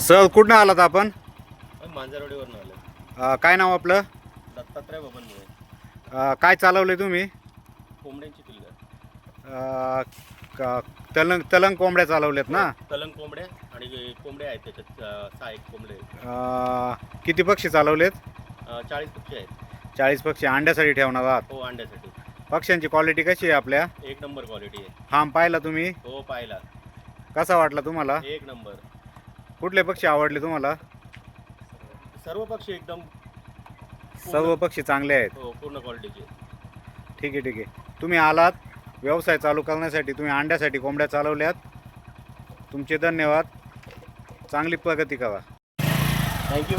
Sir कुठनं आलात आपण? मांजरवाडीवरून आलं अ, काय नाव आपलं? दत्तात्रय बबनमुळे. अ, काय चालवले तुम्ही? कोंबड्यांची पिल्लं. अ, क- तलंग तलंग कोंबड्या चालवल्यात ना? तलंग कोंबड्या आणि कोंबड्या आहेत त्याच्यात अं, सहा एक कोंबडे आहेत. अ, किती पक्षी चालवलेत? अं, चाळीस पक्षी आहेत. चाळीस पक्षी अंड्यासाठी ठेवणार आहात. हो अंड्यासाठी. पक्ष्यांची क्वालिटी कशी आहे आपल्या? एक नंबर क्वालिटी आहे. फार्म पाहिला तुम्ही? हो पाहिला. कसा वाटला तुम्हाला? एक नंबर. कुठले पक्षी आवडले तुम्हाला? सर्व पक्षी एकदम सर्व पक्षी चांगले आहेत. हो पूर्ण क्वालिटीचे. ठीक आहे ठीक आहे. तुम्ही आलात व्यवसाय चालू करण्यासाठी तुम्ही अंड्यासाठी कोंबड्या चालवल्यात. तुमचे धन्यवाद. चांगली प्रगती करा. थँक्यू